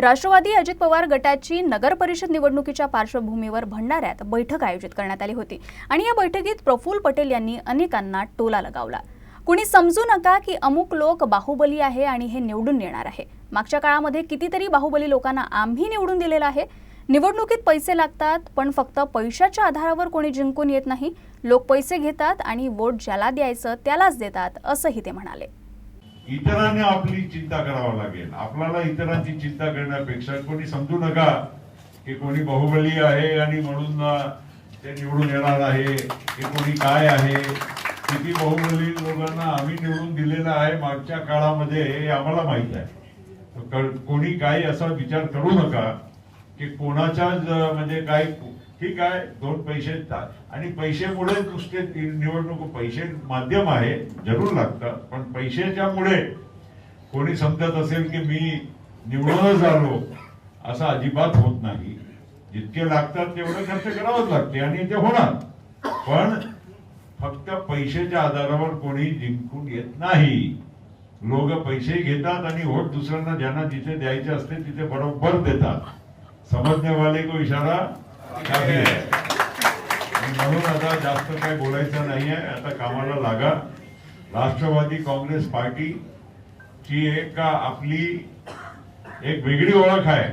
राष्ट्रवादी अजित पवार गटाची नगर परिषद निवडणुकीच्या पार्श्वभूमीवर भंडाऱ्यात बैठक आयोजित करण्यात आली होती. आणि या बैठकीत प्रफुल्ल पटेल यांनी अनेकांना टोला लगावला. कुणी समजू नका की अमुक लोक बाहुबली आहे आणि हे निवडून येणार आहे. मागच्या काळामध्ये कितीतरी बाहुबली लोकांना आम्ही निवडून दिलेलं आहे. निवडणुकीत पैसे लागतात पण फक्त पैशाच्या आधारावर कोणी जिंकून येत नाही. लोक पैसे घेतात आणि वोट ज्याला द्यायचं त्यालाच देतात असंही ते म्हणाले. इतरांनी आपली चिंता करावं लागेल. आपल्याला इतरांची चिंता करण्यापेक्षा कोणी समजू नका की कोणी बाहुबली आहे आणि म्हणून ते निवडून येणार आहे की कोणी काय आहे. किती बाहुबली लोकांना आम्ही निवडून दिलेलं आहे मागच्या काळामध्ये हे आम्हाला माहीत आहे. कोणी काही असा विचार करू नका की कोणाच्या म्हणजे काय ठीक आहे दोन पैसे आणि पैसेमुळे नुसते निवडणूक पैसे माध्यम आहे जरूर लागतं पण पैशाच्या मुळे कोणी समजत असेल की मी निवडूनच आलो असं अजिबात होत नाही. जितके लागतात तेवढं खर्च करावंच लागते आणि ते होणार. पण फक्त पैशाच्या आधारावर कोणी जिंकून येत नाही. लोक पैसे घेतात आणि वोट दुसऱ्यांना ज्यांना जिथे द्यायचे असते तिथे बरोबर देतात. समजने वाले को इशारा काफी आहे म्हणून आता जास्त काय बोलायचं नाही आहे आता कामाला लागा. राष्ट्रवादी काँग्रेस पार्टी ची एक आपली एक वेगळी ओळख आहे.